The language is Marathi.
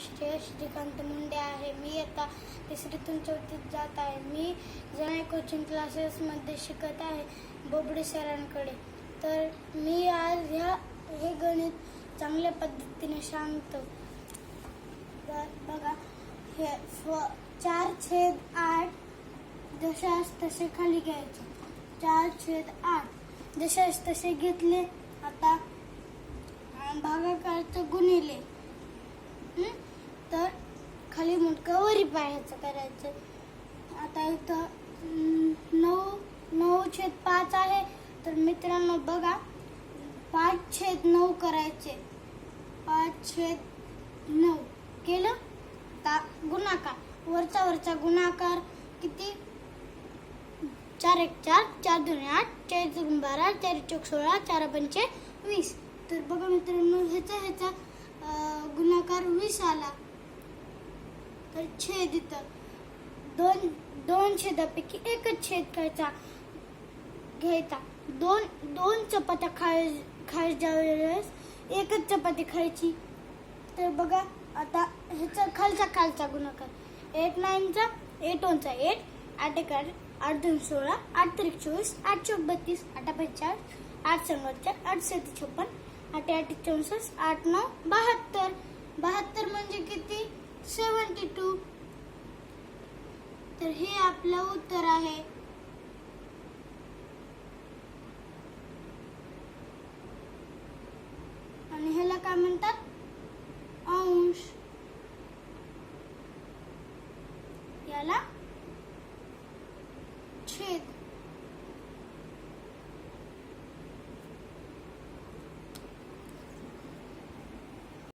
श्रेय श्रीकांत मुंडे आहे. मी आता तिसरीतून चौथीत जात आहे. मी जणाय कोचिंग क्लासेसमध्ये शिकत आहे बोबडे सरांकडे. तर मी आज ह्या हे गणित चांगल्या पद्धतीने सांगतो. बघा. हे फ चार छेद आठ जशास तसे खाली घ्यायचे. चार छेद आठ जशास तसे घेतले. आता भागाकारचं गुणिले हं? तर खाली मुटकं पाहायचं करायचं. आता इथं नऊ नऊ छेद पाच आहे. तर मित्रांनो बघा पाच छेद नऊ करायचे. पाच छेद नऊ केलं? आता गुणाकार. वरचा वरचा गुणाकार किती? चार एक चार चार दोन आठ चार दोन बारा चार चौक सोळा चार पंचे वीस. तर बघा मित्रांनो ह्याचा ह्याचा गुणाकार वीस आला. तर छेद इथं. दोन दोन छेदापैकी एकच छेद खायचा घ्यायचा. दोन दोन चपात्या खाय खायच्या वेळेस एकच चपाती खायची. तर बघा आता ह्याचा खालचा खालचा गुणाकार एट नाईनचा एट ओनचा एट आठ एक आठ दोन सोळा आठ त्रिक चोवीस आठ चौक बत्तीस आठ पंचाळ आठ संवत्तर आठ सती छप्पन आठ आठ चौसष्ट आठ नऊ बहात्तर. Seventy two. तर हे आपलं उत्तर आहे. आणि ह्याला काय म्हणतात? अंश. याला छेद.